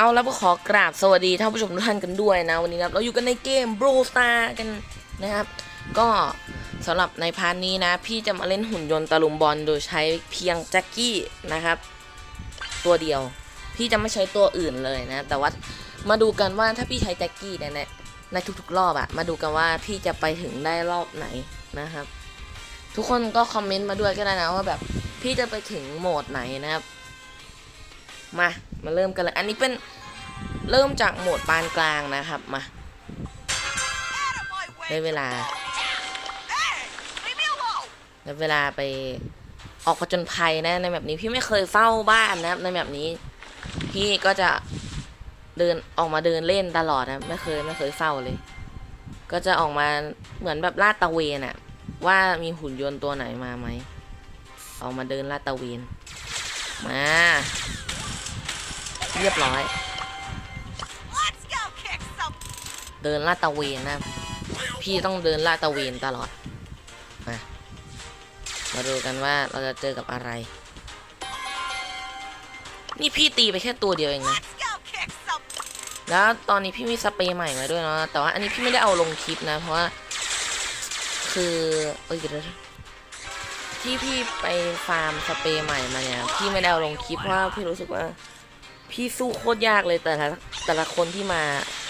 เอาแล้วก็ขอกราบสวัสดีท่านผู้ชมทุกท่านกันด้วยนะวันนี้นะครับเราอยู่กันในเกม Brawl Star กันนะครับ ก็สำหรับในพาร์ทนี้นะ พี่จะมาเล่นหุ่นยนต์ตะลุมบอลโดยใช้เพียงแจ็คกี้นะครับ ตัวเดียว พี่จะไม่ใช้ตัวอื่นเลยนะ แต่ว่ามาดูกันว่าถ้าพี่ใช้แจ็คกี้เนี่ยในในทุกๆรอบอะมาดูกันว่าพี่จะไปถึงได้รอบไหนนะครับ ทุกคนก็คอมเมนต์มาด้วยก็ได้นะว่าแบบพี่จะไปถึงโหมดไหนนะครับ มา มาเริ่มกันเลย อันนี้เป็นเริ่มจากโหมดปานกลางนะครับ มา ได้เวลา ได้เวลาไปออกผจญภัยนะ ในแบบนี้พี่ไม่เคยเฝ้าบ้านนะครับ ในแบบนี้ พี่ก็จะเดินออกมาเดินเล่นตลอดนะ ไม่เคยไม่เคยเฝ้าเลย ก็จะออกมาเหมือนแบบลาดตะเวนอะว่ามีหุ่นยนต์ตัวไหนมาไหมออกมาเดินลาดตะเวน มา เรียบร้อย เดินลาดตระเวนนะ พี่ต้องเดินลาดตระเวนตลอด มามาดูกันว่าเราจะเจอกับอะไร นี่พี่ตีไปแค่ตัวเดียวเองนะแล้วตอนนี้พี่มีสเปรย์ใหม่มาด้วยเนาะ แต่ว่าอันนี้พี่ไม่ได้เอาลงคลิปนะ เพราะว่า คือเอ้ยเดี๋ยวๆที่พี่ไปฟาร์มสเปรย์ใหม่มาเนี่ย พี่ไม่ได้เอาลงคลิปเพราะว่าพี่รู้สึกว่า พี่สู้โคตรยากเลยแต่ละแต่ละคนที่มา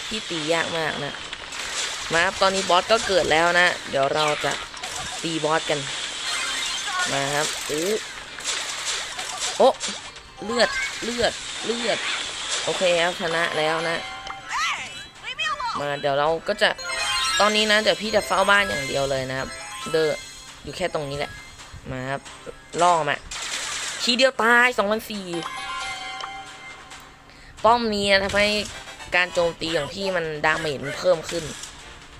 พี่ตียากมากนะมาครับตอนนี้บอสก็เกิดแล้วนะ เดี๋ยวเราจะตีบอสกันมาครับอู้โอ้เลือดเลือดเลือด โอเคครับชนะแล้วนะ มาเดี๋ยวเราก็จะตอนนี้นะเดี๋ยวพี่จะเฝ้าบ้านอย่างเดียวเลยนะครับ เดออยู่แค่ตรงนี้แหละมาครับล่อมาทีเดียวตายสองพันสี่ ป้อมนี้นะทำให้การโจมตีของพี่มันดาเมจมันเพิ่มขึ้น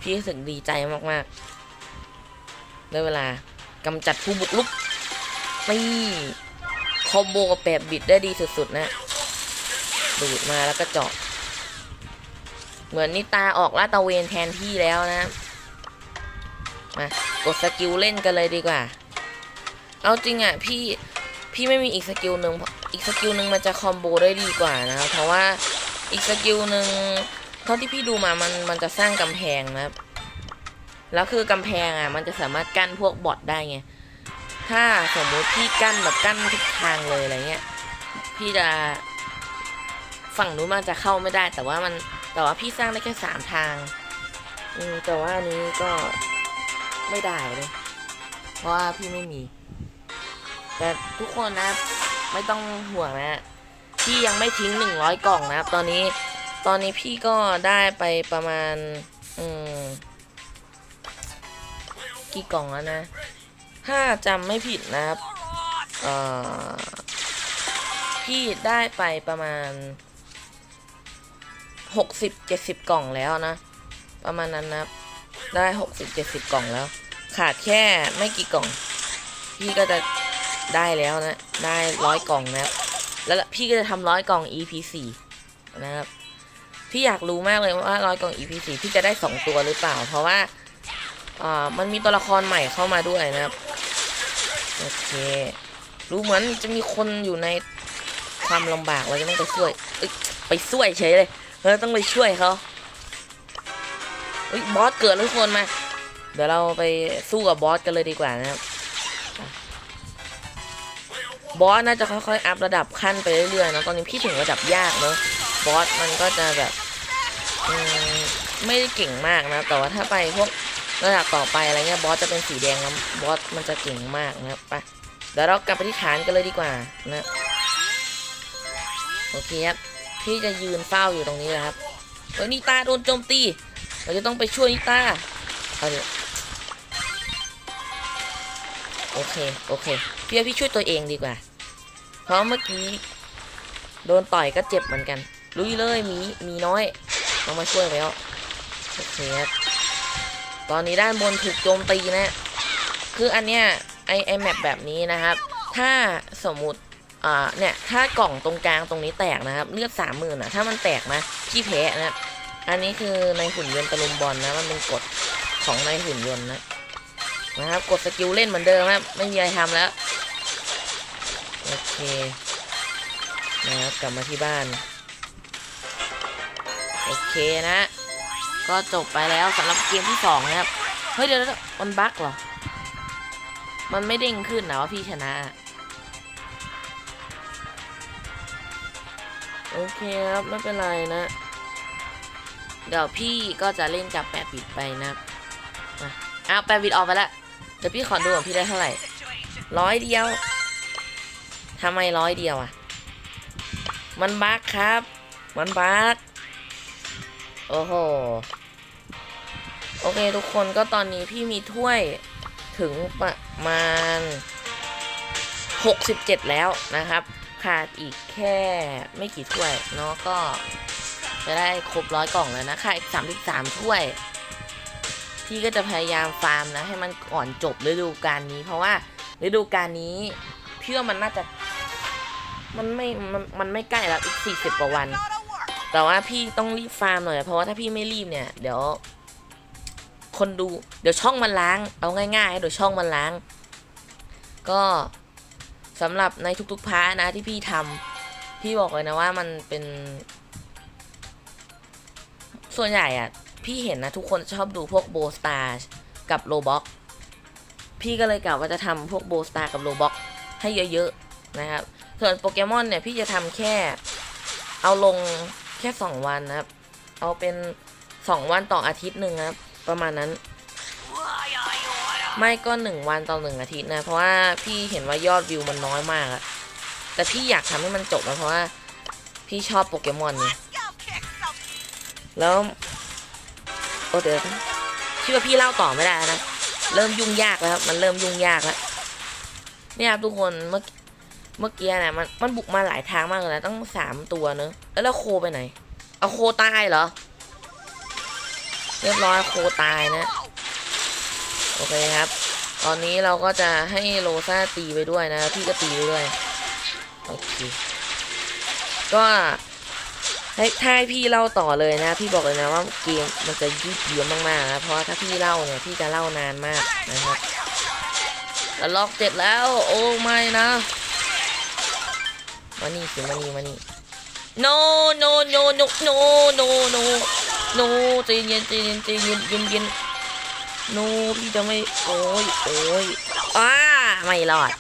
พี่รู้สึกดีใจมากๆได้เวลากำจัดผู้บุกรุกนี่คอมโบกับแปบบิดได้ดีสุดๆนะ ดูดมาแล้วก็เจาะ เหมือนนิตาออกลาดตะเวนแทนพี่แล้วนะ มากดสกิลเล่นกันเลยดีกว่า เอาจริงอะพี่พี่ไม่มีอีกสกิลหนึ่ง อีกสกิลหนึ่งมันจะคอมโบได้ดีกว่านะเพราะว่าอีกสกิลหนึ่งเท่าที่พี่ดูมามันมันจะสร้างกำแพงนะครับ แล้วคือกำแพงอะมันจะสามารถกั้นพวกบอทได้ไงถ้าสมมุติพี่กั้นแบบกั้นทุกทางเลยอะไรเงี้ยพี่จะฝั่งนู้นมันจะเข้าไม่ได้ แต่ว่ามันแต่ว่าพี่สร้างได้แค่สามทางอืมแต่ว่าอันนี้ก็ไม่ได้เลย เพราะว่าพี่ไม่มี แต่ทุกคนนะ ไม่ต้องห่วงนะพี่ยังไม่ทิ้งหนึ่งร้อยกล่องนะครับ ตอนนี้ตอนนี้พี่ก็ได้ไปประมาณอืมกี่กล่องแล้วนะ ถ้าจำไม่ผิดนะครับเอ่อพี่ได้ไปประมาณหกสิบเจ็ดสิบกล่องแล้วนะ ประมาณนั้นนะครับ ได้หกสิบเจ็ดสิบกล่องแล้ว ขาดแค่ไม่กี่กล่อง พี่ก็จะ ได้แล้วนะ ได้ร้อยกล่องนะครับ แล้วพี่ก็จะทำร้อยกล่อง EP สี่นะครับ พี่อยากรู้มากเลยว่าร้อยกล่อง EP สี่พี่จะได้สองตัวหรือเปล่า เพราะว่าอ่ามันมีตัวละครใหม่เข้ามาด้วยนะครับ โอเค รู้เหมือนจะมีคนอยู่ในความลำบากเราจะต้องไปช่วยเอ้ยไปช่วยเฉยเลยเออต้องไปช่วยเขาเฮ้ยบอสเกิดทุกคนมา เดี๋ยวเราไปสู้กับบอสกันเลยดีกว่านะครับ บอสน่าจะค่อยๆ อัพระดับขั้นไปเรื่อยๆนะตอนนี้พี่ถึงระดับยากเนอะบอสมันก็จะแบบไม่ได้เก่งมากนะ แต่ว่าถ้าไปพวกระดับต่อไปอะไรเงี้ยบอสจะเป็นสีแดงแล้วบอสมันจะเก่งมากนะไปเดี๋ยวเรากลับไปที่ฐานกันเลยดีกว่านะโอเคครับพี่จะยืนเฝ้าอยู่ตรงนี้นะครับเฮ้ยนิตาโดนโจมตี เราจะต้องไปช่วยนิตาเอาเดี๋ยวโอเค โอเค พี่ว่าพี่ช่วยตัวเองดีกว่า เพราะเมื่อกี้โดนต่อยก็เจ็บเหมือนกันลุยเลยมีมีน้อยต้องมาช่วยแล้วโอเคครับตอนนี้ด้านบนถูกโจมตีนะ คืออันเนี้ยไอไอแมปแบบนี้นะครับ ถ้าสมมุติอ่าเนี่ยถ้ากล่องตรงกลางตรงนี้แตกนะครับ เลือดสามหมื่นอะถ้ามันแตกนะพี่แพ้นะอันนี้คือในหุ่นยนต์ตะลุมบอลนะมันเป็นกฎของในหุ่นยนต์นะนะครับกดสกิลเล่นเหมือนเดิมครับไม่มีอะไรทำแล้ว โอเคนะครับกลับมาที่บ้าน โอเคนะ ก็จบไปแล้วสำหรับเกมที่สองนะครับ เฮ้ยเดี๋ยวมันบั๊กเหรอ มันไม่เด้งขึ้นนะว่าพี่ชนะ โอเคครับ ไม่เป็นไรนะ เดี๋ยวพี่ก็จะเล่นกับแปดบิตไปนะอ้าวแปดบิตออกไปละ เดี๋ยวพี่ขอดูว่าพี่ได้เท่าไหร่ร้อยเดียว ทำไมร้อยเดียวอะ มันบั๊กครับ มันบั๊กโอ้โห โอเคทุกคนก็ตอนนี้พี่มีถ้วยถึงประมาณ 67 แล้วนะครับ ขาดอีกแค่ไม่กี่ถ้วยเนาะก็จะได้ครบร้อยกล่องแล้วนะขาดอีก 33 ถ้วย พี่ก็จะพยายามฟาร์มนะ ให้มันก่อนจบฤดูกาลนี้ เพราะว่าฤดูกาลนี้ เพี่ว่ามันน่าจะ มันไม่มันมันไม่ใกล้แล้วอีก40กว่าวัน แต่ว่าพี่ต้องรีบฟาร์มหน่อยเพราะว่าถ้าพี่ไม่รีบเนี่ย เดี๋ยว คนดูเดี๋ยวช่องมันล้าง เอาง่ายๆเดี๋ยวช่องมันล้าง ก็สำหรับในทุกๆพาร์ทนะที่พี่ทำพี่บอกเลยนะว่ามันเป็น ส่วนใหญ่อะพี่เห็นนะทุกคนชอบดูพวกโบสตาร์กับโลบ็อกพี่ก็เลยกะว่าจะทำพวกโบสตาร์กับโลบ็อกให้เยอะๆนะครับ ส่วนโปเกมอนเนี่ยพี่จะทำแค่ เอาลงแค่สองวันนะครับ เอาเป็นสองวันต่ออาทิตย์หนึ่งนะครับ ประมาณนั้น ไม่ก็หนึ่งวันต่อหนึ่งอาทิตย์นะ เพราะว่าพี่เห็นว่ายอดวิวมันน้อยมากอะแต่พี่อยากทำให้มันจบนะเพราะว่าพี่ชอบโปเกมอนนี่แล้ว โอ้เดี๋ยวนะพี่ว่าพี่เล่าต่อไม่ได้นะ เริ่มยุ่งยากแล้วครับ มันเริ่มยุ่งยากแล้วเนี่ยครับทุกคนเมื่อ เมื่อกี้นะมันมันบุกมาหลายทางมากเลยนะต้องสามตัวเนอะแล้วแล้วโคไปไหน เอาโคตายเหรอ เรียบร้อยโคตายนะ โอเคครับ ตอนนี้เราก็จะให้โรซ่าตีไปด้วยนะ พี่ก็ตีไปด้วย โอเค ก็ให้ถ้าให้พี่เล่าต่อเลยนะ พี่บอกเลยนะว่าเกมมันจะยืดเยื้อมากๆนะเพราะถ้าพี่เล่าเนี่ยพี่จะเล่านานมากนะครับแล้วล็อกเจ็ดแล้ว โอ้ไม่นะ มานี่สิมานี่มานี่ no no no no no no no no ใจเย็นใจเย็นใจเย็นเย็นเย็น no พี่จะไม่ โอ้ยโอ้ยอ้าไม่รอด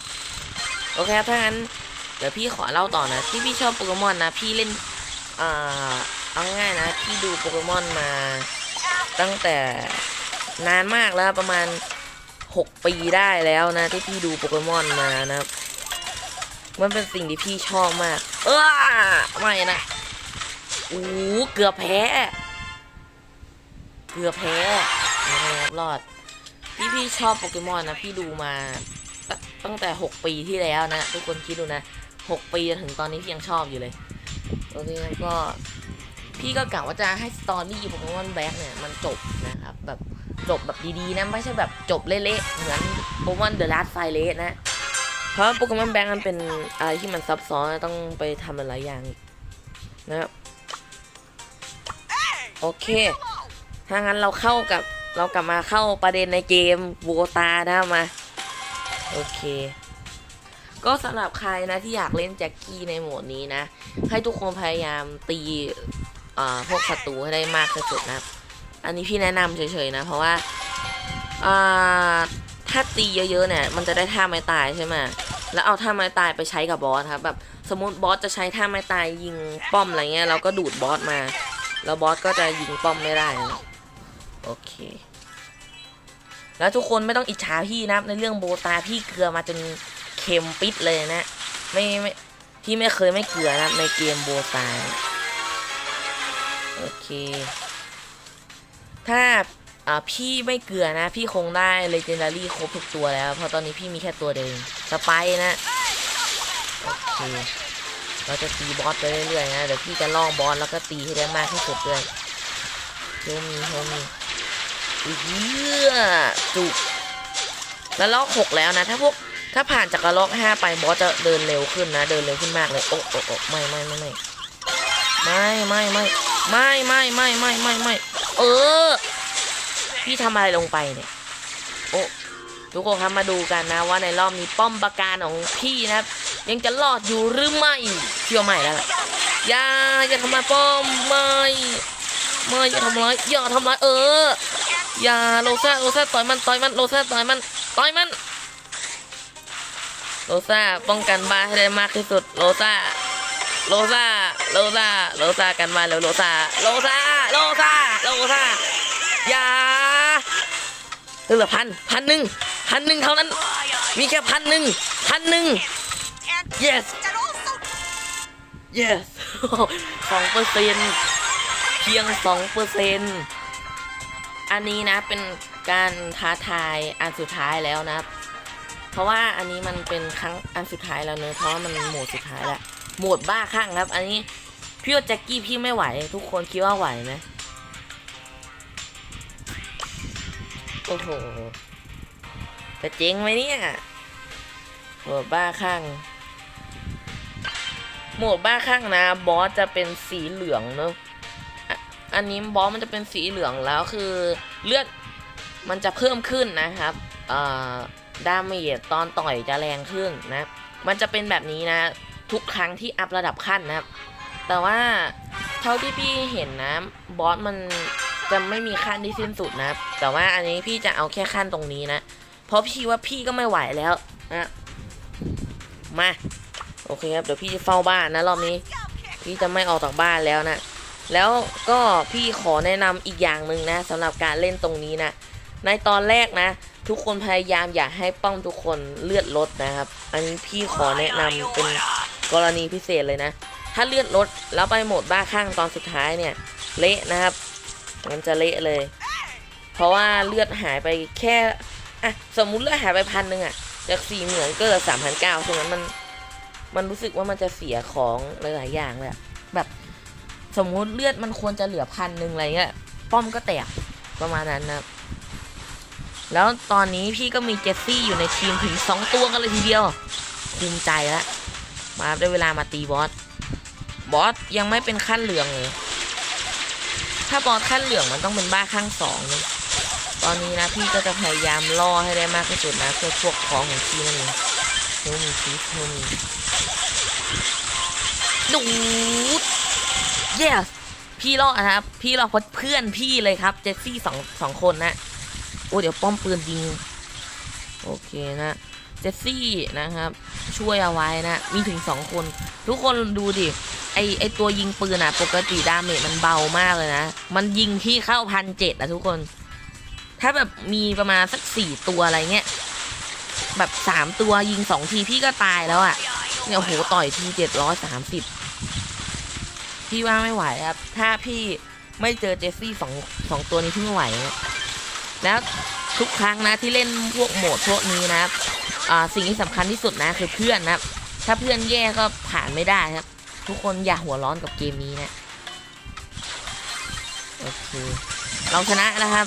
โอเคครับถ้างั้น เดี๋ยวพี่ขอเล่าต่อนะ ที่พี่ชอบโปเกมอนนะ พี่เล่น อ่า เอาง่ายนะ พี่ดูโปเกมอนมา ตั้งแต่นานมากแล้วประมาณ 6 ปีได้แล้วนะ ที่พี่ดูโปเกมอนมานะครับ มันเป็นสิ่งที่พี่ชอบมาก เออไม่นะโอ้เกือบแพ้ เกือบแพ้นะครับรอด พี่พี่ชอบโปเกมอนนะ พี่ดูมา ตั้งแต่ 6 ปีที่แล้วนะ ทุกคนคิดดูนะ 6 ปีจนถึงตอนนี้พี่ยังชอบอยู่เลย โอเคแล้วก็ พี่ก็กะว่าจะให้สตอรี่โปเกมอนแบ็กเนี่ย มันจบนะครับ แบบจบแบบดีๆนะ ไม่ใช่แบบจบเละๆ เหมือนโปเกมอนเดอะลัสไฟเลสนะ ราะโปเกมอนแบงค์มันเป็นอะไรที่มันซับซ้อนต้องไปทำหลายอย่างนะครับโอเค ถ้างั้นเราเข้ากับเรากลับมาเข้าประเด็นในเกมโวตานะมา โอเค ก็สำหรับใครนะที่อยากเล่นแจ็คกี้ในโหมดนี้นะ ให้ทุกคนพยายามตีอ่าพวกศัตรูให้ได้มากที่สุดนะ อันนี้พี่แนะนำเฉยๆนะ เพราะว่าอ่าถ้าตีเยอะๆเนี่ย มันจะได้ท่าไม้ตายใช่ไหม แล้วเอาท่าไม้ตายไปใช้กับบอสครับแบบสมมติบอสจะใช้ท่าไม้ตายยิงป้อมอะไรเงี้ยเราก็ดูดบอสมา แล้วบอสก็จะยิงป้อมไม่ได้โอเค แล้วทุกคนไม่ต้องอิจฉาพี่นะในเรื่องโบตาพี่เกลือมาจนเค็มปิดเลยนะไม่ไม่พี่ไม่เคยไม่เกลือนะในเกมโบตาโอเค ถ้า อ่าพี่ไม่เกลือนะ พี่คงได้เลเจนดารี่ครบทุกตัวแล้ว เพราะตอนนี้พี่มีแค่ตัวเดิมสไปร์นะโอเคเราจะตีบอสไปเรื่อยๆนะเดี๋ยวพี่จะล่องบอสแล้วก็ตีให้ได้มากที่สุดด้วยเฮลมีเฮลมีเฮ้ยจุกแล้วล็อกหกแล้วนะ ถ้าพวกถ้าผ่านจากระลอกห้าไปบอสจะเดินเร็วขึ้นนะ เดินเร็วขึ้นมากเลยโอ้โอ้โอ้ไม่ไม่ไม่ไม่ไม่ไม่ไม่ไม่ไม่ไม่ไม่ไม่ไม่เออ พี่ทำอะไรลงไปเนี่ย โอ้ทุกคนครับมาดูกันนะว่าในรอบนี้ป้อมปราการของพี่นะครับ ยังจะรอดอยู่หรือไม่เที่ยวใหม่แล้วล่ะอย่าอย่าทำมาป้อมไม่ไม่อย่าทำร้ายอย่าทำร้ายเออ อย่าโลซ่าโลซ่าต่อยมันต่อยมันโลซ่าต่อยมันต่อยมันโลซ่าป้องกันบาให้ได้มากที่สุดโลซ่าโลซ่าโลซ่าโลซ่ากันบ้าแล้วโลซ่าโลซ่าโลซ่าโลซ่าอย่า เหลือพันพันหนึ่งพันหนึ่งเท่านั้น มีแค่พันหนึ่งพันหนึ่ง yes yes สองเปอร์เซ็นเพียงสองเปอร์เซ็นอันนี้นะเป็นการท้าทายอันสุดท้ายแล้วนะ เพราะว่าอันนี้มันเป็นครั้งอันสุดท้ายแล้วเนอะเพราะว่ามันโหมดสุดท้ายแล้วโหมดบ้าคลั่งครับ อันนี้พี่ว่าแจ็คกี้พี่ไม่ไหว ทุกคนคิดว่าไหวไหม โอ้โห จะเจ๊งไหมเนี่ยหมดบ้าคลั่งหมดบ้าคลั่งนะ บอสจะเป็นสีเหลืองเนอะอันนี้บอสมันจะเป็นสีเหลืองแล้วคือเลือดมันจะเพิ่มขึ้นนะครับเอ่อดาเมจตอนต่อยจะแรงขึ้นนะ มันจะเป็นแบบนี้นะ ทุกครั้งที่อัพระดับขั้นนะครับ แต่ว่าเท่าที่พี่เห็นนะ บอสมัน จะไม่มีขั้นที่สิ้นสุดนะครับ แต่ว่าอันนี้พี่จะเอาแค่ขั้นตรงนี้นะ เพราะพี่ว่าพี่ก็ไม่ไหวแล้วนะมา โอเคครับ เดี๋ยวพี่จะเฝ้าบ้านนะรอบนี้ พี่จะไม่ออกจากบ้านแล้วนะ แล้วก็พี่ขอแนะนำอีกอย่างหนึ่งนะสำหรับการเล่นตรงนี้นะ ในตอนแรกนะ ทุกคนพยายามอย่าให้ป้อมทุกคนเลือดลดนะครับ อันนี้พี่ขอแนะนำเป็นกรณีพิเศษเลยนะ ถ้าเลือดลดแล้วไปหมดบ้าคลั่งตอนสุดท้ายเนี่ย เละนะครับ มันจะเละเลย เพราะว่าเลือดหายไปแค่อะสมมุติเลือดหายไปพันหนึ่งอะจากสี่เหมือนก็เหลือสามพันเก้าใช่ไหมมันมันรู้สึกว่ามันจะเสียของหลายๆอย่างเลยอะแบบสมมุติเลือดมันควรจะเหลือพันหนึ่งอะไรเงี้ยป้อมก็แตกประมาณนั้นนะแล้วตอนนี้พี่ก็มีเจสซี่อยู่ในทีมถึง2ตัวกันเลยทีเดียวภูมิใจแล้วมาได้เวลามาตีบอสบอสยังไม่เป็นขั้นเหลืองเลย ถ้าบอสขั้นเหลืองมันต้องเป็นบ้าข้างสองนะตอนนี้นะพี่ก็จะพยายามล่อให้ได้มากที่สุดนะ เพื่อพวกของของพี่นั่นเองเฮลมีชีสเฮมีดูด yes พี่รอดนะครับ พี่รอดเพราะเพื่อนพี่เลยครับ เจสซี่สองสองคนนะโอ้เดี๋ยวป้อมปืนยิง โอเคนะเจสซี่นะครับ ช่วยเอาไว้นะ มีถึงสองคน ทุกคนดูดิ อไอตัวยิงปืนอะปกติดาเมจมันเบามากเลยนะ มันยิงที่เข้าพันเจ็ดอะทุกคน ถ้าแบบมีประมาณสักสี่ตัวอะไรเงี้ย แบบสามตัวยิงสองทีพี่ก็ตายแล้วอะเนี่ยโหต่อยทีเจ็ดร้อยสามสิบพี่ว่าไม่ไหวครับ ถ้าพี่ไม่เจอเจสซี่สองสองตัวนี้พี่ไม่ไหวนะแล้วทุกครั้งนะที่เล่นพวกโหมดพวกนี้นะครับอ่าสิ่งที่สำคัญที่สุดนะคือเพื่อนนะครับ ถ้าเพื่อนแย่ก็ผ่านไม่ได้ครับ ทุกคนอย่าหัวร้อนกับเกมนี้นะ โอเค เราชนะนะครับ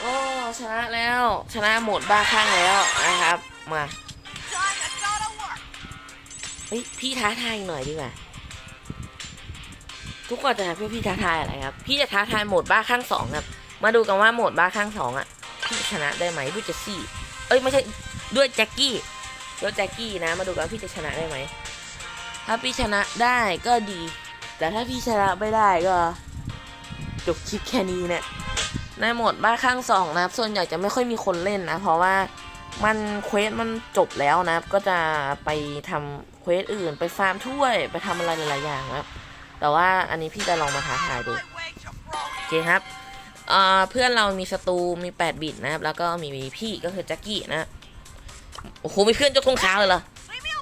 โอ้ ชนะแล้ว ชนะหมดบ้าข้างแล้วนะครับ มาเฮ้ยพี่ท้าทายหน่อยดีกว่า ทุกคนจะถามพี่พี่ท้าทายอะไรครับ พี่จะท้าทายโหมดบ้าข้างสองครับ มาดูกันว่าโหมดบ้าข้างสองอะพี่ชนะได้ไหมด้วยเจสซี่ เอ้ยไม่ใช่ด้วยแจ็คกี้ด้วยแจ็คกี้นะ มาดูกันว่าพี่จะชนะได้ไหม ถ้าพี่ชนะได้ก็ดี แต่ถ้าพี่ชนะไม่ได้ก็จบคลิปแค่นี้เนี่ยในโหมดบ้าข้างสองนะครับ ส่วนใหญ่จะไม่ค่อยมีคนเล่นนะ เพราะว่ามันเควสมันจบแล้วนะครับก็จะไปทำเควสอื่น ไปฟาร์มถ้วยไปทำอะไรหลายๆอย่างนะครับแต่ว่าอันนี้พี่จะลองมาท้าทายดูโอเคครับเพื่อนเรามีศัตรูมี 8 บิตนะครับ แล้วก็มีพี่ก็คือแจ็คกี้นะ โอ้โหมีเพื่อนยกธงขาวเลยเหรอ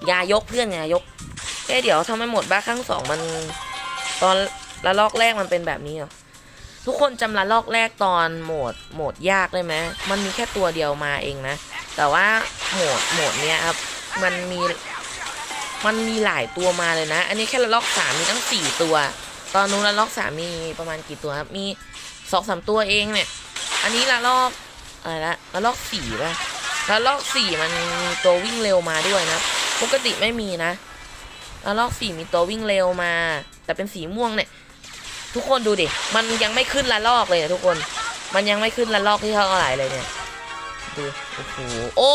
อย่ายกเพื่อนอย่ายก เอ๊เดี๋ยวทำไมหมดบ้าครั้งสองมัน ตอนละลอกแรกมันเป็นแบบนี้เหรอทุกคนจำละลอกแรกตอนโหมดโหมดยากได้ไหมมันมีแค่ตัวเดียวมาเองนะ แต่ว่าโหมดโหมดเนี้ยครับ มันมี มันมีหลายตัวมาเลยนะ อันนี้แค่ละลอกสามมีตั้งสี่ตัว ตอนนู้นละลอกสามมีประมาณกี่ตัวครับ มีสองสามตัวเองเนี่ย อันนี้ละลอกอะไรละละลอกสี่ป่ะละลอกสี่มันมีตัววิ่งเร็วมาด้วยนะ ปกติไม่มีนะ ละลอกสี่มีตัววิ่งเร็วมา แต่เป็นสีม่วงเนี่ย ทุกคนดูดิ มันยังไม่ขึ้นละลอกเลยอะทุกคน มันยังไม่ขึ้นละลอกที่เท่าไหร่เลยเนี่ย ดู โอ้โห โอ้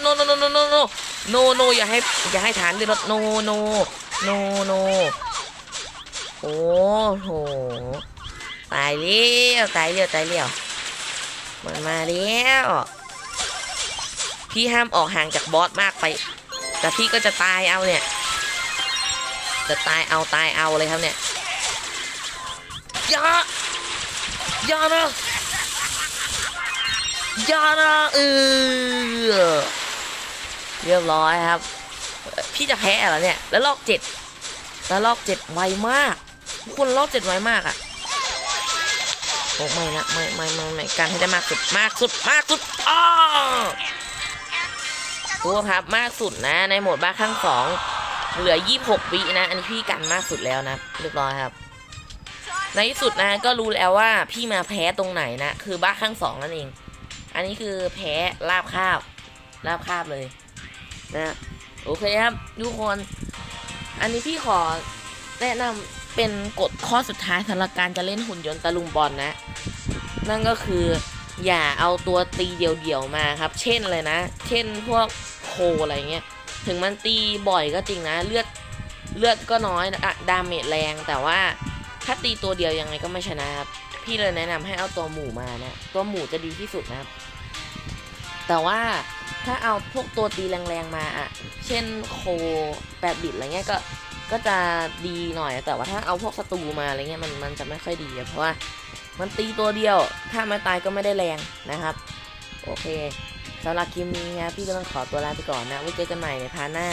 โนโนโนโนโนโนโนโนอย่าให้ อย่าให้ฐานเลยรถโนโนโนโนโอ้โห ตายเลี้ยวตายเลี้ยวตายเลี้ยวมันมาแล้วพี่ห้ามออกห่างจากบอสมากไป แต่พี่ก็จะตายเอาเนี่ย จะตายเอาตายเอาเลยครับเนี่ยอย่าอย่านะอย่านะเออเรียบร้อยครับ พี่จะแพ้เหรอเนี่ย แล้วลอกเจ็ดแล้วลอกเจ็ดไวมากทุกคนลอกเจ็ดไวมากอะโอ้ไม่นะไม่ไม่ไม่ไม่การให้ได้มากสุดมากสุดมากสุดอ้อตัวครับมากสุดนะในโหมดบ้าข้างสอง เหลือ 26วินะ อันนี้พี่กันมากสุดแล้วนะเรียบร้อยครับ ในที่สุดนะก็รู้แล้วว่าพี่มาแพ้ตรงไหนนะ คือบ้าข้างสองนั่นเอง อันนี้คือแพ้ลาบคาบลาบคาบเลยนะโอเคครับทุกคน อันนี้พี่ขอแนะนำเป็นกฎข้อสุดท้ายสำหรับการจะเล่นหุ่นยนต์ตะลุมบอลนะนั่นก็คืออย่าเอาตัวตีเดี่ยวๆมาครับ เช่นเลยนะ เช่นพวกโคอะไรเงี้ย ถึงมันตีบ่อยก็จริงนะ เลือดเลือดก็น้อยอะดาเมจแรงแต่ว่าถ้าตีตัวเดียวยังไงก็ไม่ชนะครับ พี่เลยแนะนำให้เอาตัวหมูมานะ ตัวหมูจะดีที่สุดนะครับ แต่ว่าถ้าเอาพวกตัวตีแรงๆมาอะเช่นโคแปดบิตอะไรเงี้ยก็ก็จะดีหน่อย แต่ว่าถ้าเอาพวกศัตรูมาอะไรเงี้ยมันมันจะไม่ค่อยดีเพราะว่ามันตีตัวเดียว ถ้าไม่ตายก็ไม่ได้แรงนะครับ โอเค สำหรับคลิปนี้นะพี่ก็ต้องขอตัวลาไปก่อนนะไว้เจอกันใหม่ในพาร์ทหน้า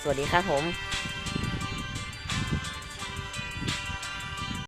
สวัสดีครับผม